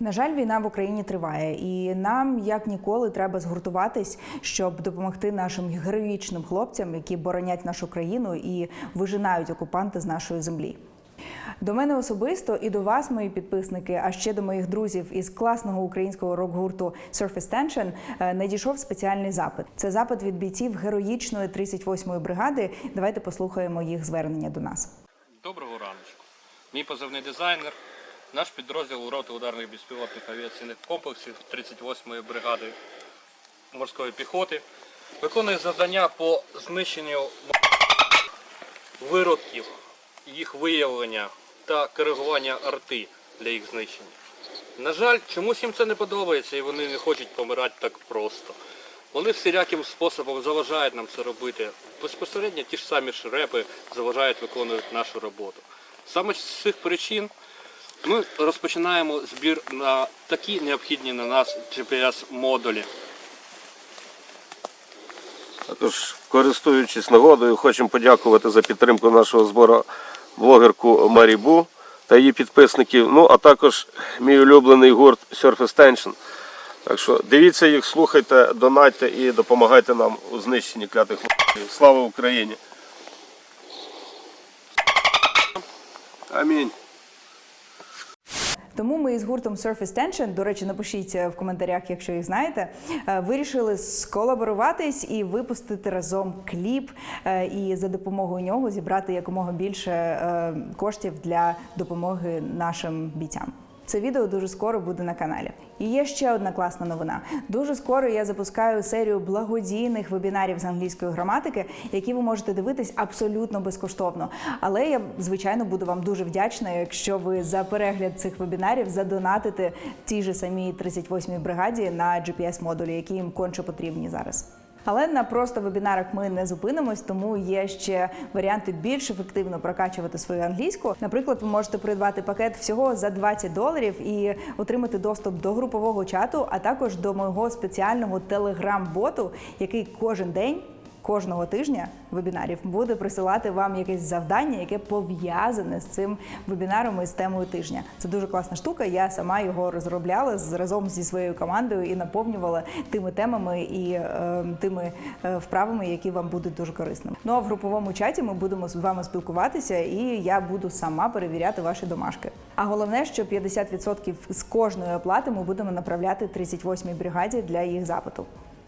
На жаль, війна в Україні триває, і нам як ніколи треба згуртуватись, щоб допомогти нашим героїчним хлопцям, які боронять нашу країну і вижинають окупанти з нашої землі. До мене особисто і до вас, мої підписники, а ще до моїх друзів із класного українського рок-гурту Surface Tension е, надійшов спеціальний запит. Це запит від бійців героїчної 38-ї бригади. Давайте послухаємо їх звернення до нас. Доброго раночку. Мій позивний дизайнер. Наш підрозділ роти ударних безпілотних авіаційних комплексів 38-ї бригади морської піхоти виконує завдання по знищенню виродків, їх виявлення та коригування арти для їх знищення. На жаль, чомусь їм це не подобається і вони не хочуть помирати так просто. Вони всіляким способом заважають нам це робити. Безпосередньо ті ж самі шрепи заважають виконувати нашу роботу. Саме з цих причин ми розпочинаємо збір на такі необхідні на нас GPS-модулі. Також, користуючись нагодою, хочемо подякувати за підтримку нашого збору блогерку Марібу та її підписників. Ну, а також мій улюблений гурт Surface Tension. Так що дивіться їх, слухайте, донатьте і допомагайте нам у знищенні клятих ворогів. Слава Україні! Амінь. Тому ми із гуртом Surface Tension, до речі, напишіть е, в коментарях, якщо їх знаєте, е, вирішили сколаборуватись і випустити разом кліп, е, і за допомогою нього зібрати якомога більше коштів для допомоги нашим бійцям. Це відео дуже скоро буде на каналі. І є ще одна класна новина. Дуже скоро я запускаю серію благодійних вебінарів з англійської граматики, які ви можете дивитись абсолютно безкоштовно. Але я звичайно буду вам дуже вдячна, якщо ви за перегляд цих вебінарів задонатите тій же самій 38-й бригаді на GPS модулі, які їм конче потрібні зараз. Але на просто вебінарах ми не зупинимось, тому є ще варіанти більш ефективно прокачувати свою англійську. Наприклад, ви можете придбати пакет всього за 20 доларів і отримати доступ до групового чату, а також до мого спеціального телеграм-боту, який кожен день. Кожного тижня вебінарів буде присилати вам якесь завдання, яке пов'язане з цим вебінаром і з темою тижня. Це дуже класна штука. Я сама його розробляла з- разом зі своєю командою і наповнювала тими темами і е, тими е, вправами, які вам будуть дуже корисними. Ну а в груповому чаті ми будемо з вами спілкуватися, і я буду сама перевіряти ваші домашки. А головне, що 50% з кожної оплати ми будемо направляти 38-й бригаді для їх запиту.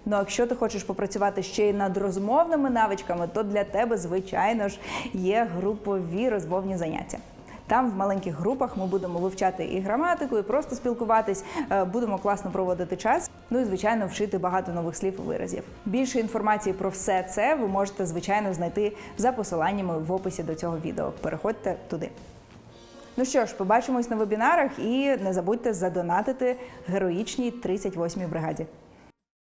Ну, а якщо ти хочеш попрацювати ще й над розмовними навичками, то для тебе, звичайно ж, є групові розмовні заняття. Там в маленьких групах ми будемо вивчати і граматику, і просто спілкуватись, е, будемо класно проводити час. Ну і звичайно, вчити багато нових слів і виразів. Більше інформації про все це ви можете звичайно знайти за посиланнями в описі до цього відео. Переходьте туди. Ну що ж, побачимось на вебінарах і не забудьте задонатити героїчній 38-й бригаді.